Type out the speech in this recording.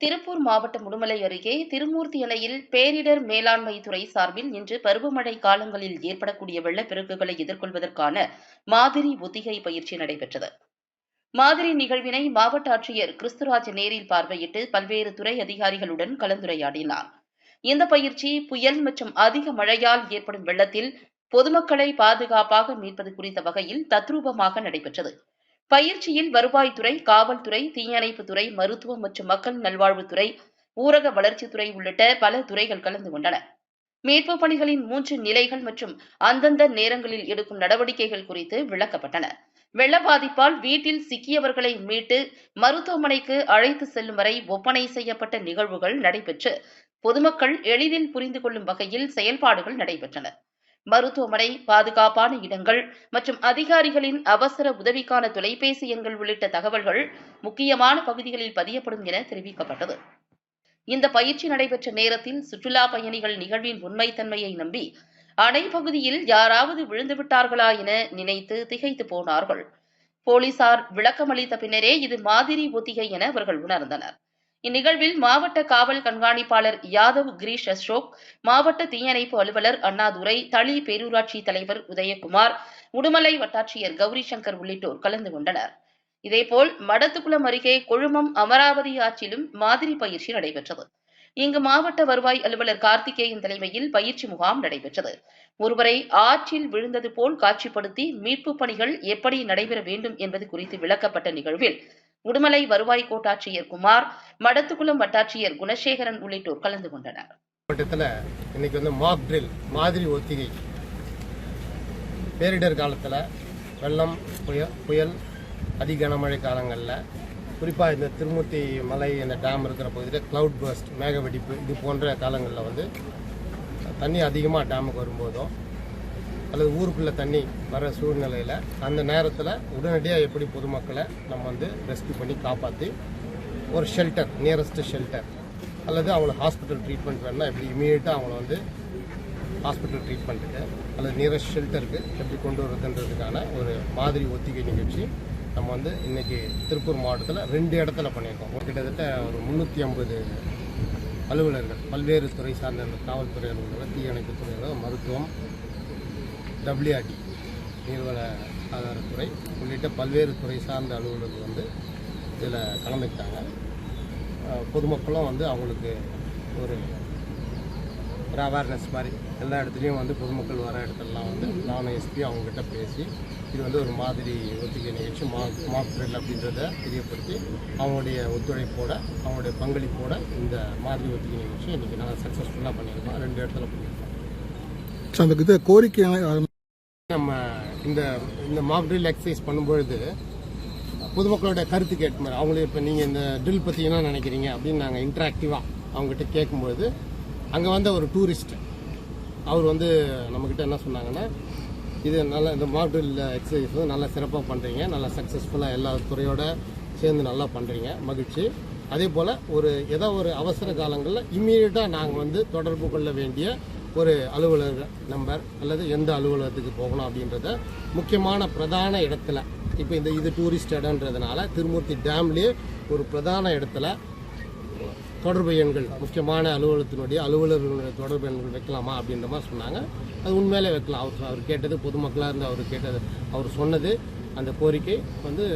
திருப்பூர் மாவட்டம் உடுமலை அருகே திருமூர்த்தி அணையில் பேரிடர் மேலாண்மை துறை சார்பில் இன்று பருவமழை காலங்களில் ஏற்படக்கூடிய வெள்ளப்பெருக்குகளை எதிர்கொள்வதற்கான மாதிரி ஒத்திகை பயிற்சி நடைபெற்றது. மாதிரி நிகழ்வினை மாவட்ட ஆட்சியர் கிறிஸ்துராஜ் நேரில் பார்வையிட்டு பல்வேறு துறை அதிகாரிகளுடன் கலந்துரையாடினார். இந்த பயிற்சி புயல் மற்றும் அதிக மழையால் ஏற்படும் வெள்ளத்தில் பொதுமக்களை பாதுகாப்பாக மீட்பது குறித்த வகையில் தத்ரூபமாக நடைபெற்றது. பயிற்சியில் வருவாய்த்துறை காவல்துறை தீயணைப்புத்துறை மருத்துவம் மற்றும் மக்கள் நல்வாழ்வுத்துறை ஊரக வளர்ச்சித்துறை உள்ளிட்ட பல துறைகள் கலந்து கொண்டன. மீட்புப் பணிகளின் மூன்று நிலைகள் மற்றும் அந்தந்த நேரங்களில் எடுக்கும் நடவடிக்கைகள் குறித்து விளக்கப்பட்டன. வெள்ள பாதிப்பால் வீட்டில் சிக்கியவர்களை மீட்டு மருத்துவமனைக்கு அழைத்து செல்லும் வரை ஒப்பனை செய்யப்பட்ட நிகழ்வுகள் நடைபெற்று பொதுமக்கள் எளிதில் புரிந்து கொள்ளும் வகையில் செயல்பாடுகள் நடைபெற்றன. மருத்துவமனை பாதுகாப்பான இடங்கள் மற்றும் அதிகாரிகளின் அவசர உதவிக்கான தொலைபேசி எண்கள் உள்ளிட்ட தகவல்கள் முக்கியமான பகுதிகளில் பதியப்படும் என தெரிவிக்கப்பட்டது. இந்த பயிற்சி நடைபெற்ற நேரத்தில் சுற்றுலா பயணிகள் நிகழ்வின் உண்மைத்தன்மையை நம்பி அணை பகுதியில் யாராவது விழுந்துவிட்டார்களா என நினைத்து திகைத்து போனார்கள். போலீசார் விளக்கமளித்த பின்னரே இது மாதிரி ஒத்திகை என அவர்கள் உணர்ந்தனர். இந்நிகழ்வில் மாவட்ட காவல் கண்காணிப்பாளர் யாதவ் கிரீஷ் அசோக் மாவட்ட தீயணைப்பு அலுவலர் அண்ணாதுரை தளி பேரூராட்சி தலைவர் உதயகுமார் உடுமலை வட்டாட்சியர் கௌரி சங்கர் உள்ளிட்டோர் கலந்து கொண்டனர். இதேபோல் மடத்துக்குளம் அருகே கொழுமம் அமராவதி ஆற்றிலும் மாதிரி பயிற்சி நடைபெற்றது. இங்கு மாவட்ட வருவாய் அலுவலர் கார்த்திகேயன் தலைமையில் பயிற்சி முகாம் நடைபெற்றது. ஒருவரை ஆற்றில் விழுந்தது போல் காட்சிப்படுத்தி மீட்புப் பணிகள் எப்படி நடைபெற வேண்டும் என்பது குறித்து விளக்கப்பட்ட நிகழ்வில் உடுமலை வருவாய் கோட்டாட்சியர் குமார் மடத்துக்குளம் வட்டாட்சியர் குணசேகரன் உள்ளிட்டோர் கலந்து கொண்டனர். மாவட்டத்தில் இன்னைக்கு வந்து மாக் ட்ரில் மாதிரி ஒத்திகை. பேரிடர் காலத்தில் வெள்ளம் புயல் புயல் அதி கனமழை காலங்களில் குறிப்பாக இந்த திருமூர்த்தி மலை இந்த டேம் இருக்கிற பகுதியில் க்ளவுட் பர்ஸ்ட் மேக வெடிப்பு இது போன்ற காலங்களில் வந்து தண்ணி அதிகமாக டேமுக்கு வரும்போதும் அல்லது ஊருக்குள்ளே தண்ணி வர சூழ்நிலையில் அந்த நேரத்தில் உடனடியாக எப்படி பொதுமக்களை நம்ம வந்து ரெஸ்கியூ பண்ணி காப்பாற்றி ஒரு ஷெல்டர் நியரஸ்ட் ஷெல்டர் அல்லது அவங்களுக்கு ஹாஸ்பிட்டல் ட்ரீட்மெண்ட் வேணும்னா எப்படி இமீடியட்டாக அவங்கள வந்து ஹாஸ்பிட்டல் ட்ரீட்மெண்ட்டுக்கு அல்லது நியரஸ்ட் ஷெல்டருக்கு எப்படி கொண்டு வருதுன்றதுக்கான ஒரு மாதிரி ஒத்திகை நிகழ்ச்சி நம்ம வந்து இன்றைக்கி திருப்பூர் மாவட்டத்தில் ரெண்டு இடத்துல பண்ணியிருக்கோம். கிட்டத்தட்ட ஒரு முந்நூற்றி ஐம்பது அலுவலர்கள் பல்வேறு துறை சார்ந்த காவல்துறை அலுவலர்கள் தீயணைப்புத்துறை அலுவலர்கள் மருத்துவம் டபிள்யூஆர்டி நீர்வள ஆதாரத்துறை உள்ளிட்ட பல்வேறு துறை சார்ந்த அலுவலர்கள் வந்து இதில் கலந்துக்கிட்டாங்க. பொதுமக்களும் வந்து அவங்களுக்கு ஒரு ஒரு அவேர்னஸ் மாதிரி எல்லா இடத்துலையும் வந்து பொதுமக்கள் வர இடத்துலலாம் வந்து நானும் எஸ்பி அவங்ககிட்ட பேசி இது வந்து ஒரு மாதிரி ஒத்திகை நிகழ்ச்சி மாக் மாக் ட்ரில் அப்படின்றத தெரியப்படுத்தி அவங்களுடைய ஒத்துழைப்போட அவங்களுடைய பங்களிப்போட இந்த மாதிரி ஒத்திகை நிகழ்ச்சி இன்றைக்கி நாங்கள் சக்ஸஸ்ஃபுல்லாக பண்ணியிருக்கோம். ரெண்டு இடத்துல பண்ணியிருக்கோம். ஸோ அந்த இது கோரிக்கை நம்ம இந்த இந்த மாக் ட்ரில் எக்ஸசைஸ் பண்ணும்பொழுது பொதுமக்களோட கருத்து கேட்க மாதிரி அவங்களே இப்போ நீங்கள் இந்த ட்ரில் பற்றி என்ன நினைக்கிறீங்க அப்படின்னு நாங்கள் இன்ட்ராக்டிவாக அவங்ககிட்ட கேட்கும்பொழுது அங்கே வந்த ஒரு டூரிஸ்ட் அவர் வந்து நம்மக்கிட்ட என்ன சொன்னாங்கன்னா இது நல்ல இந்த மாக் ட்ரில் எக்ஸசைஸ் வந்து நல்லா சிறப்பாக பண்ணுறீங்க நல்லா சக்ஸஸ்ஃபுல்லாக எல்லா துறையோட சேர்ந்து நல்லா பண்ணுறீங்க மகிழ்ச்சி. அதே போல் ஒரு ஏதோ ஒரு அவசர காலங்களில் இம்மீடியட்டாக நாங்கள் வந்து தொடர்பு கொள்ள வேண்டிய ஒரு அலுவலக நம்பர் அல்லது எந்த அலுவலகத்துக்கு போகணும் அப்படின்றத முக்கியமான பிரதான இடத்துல இப்போ இந்த இது டூரிஸ்ட் இடம்ன்றதுனால திருமூர்த்தி டேம்லேயே ஒரு பிரதான இடத்துல தொடர்பு எண்கள் முக்கியமான அலுவலகத்தினுடைய அலுவலர்களுடைய தொடர்பு எண்கள் வைக்கலாமா அப்படின்ற மாதிரி சொன்னாங்க. அது உண்மையிலே வைக்கலாம். அவர் அவர் கேட்டது பொதுமக்களாக இருந்து அவர் கேட்டது அவர் சொன்னது அந்த கோரிக்கை வந்து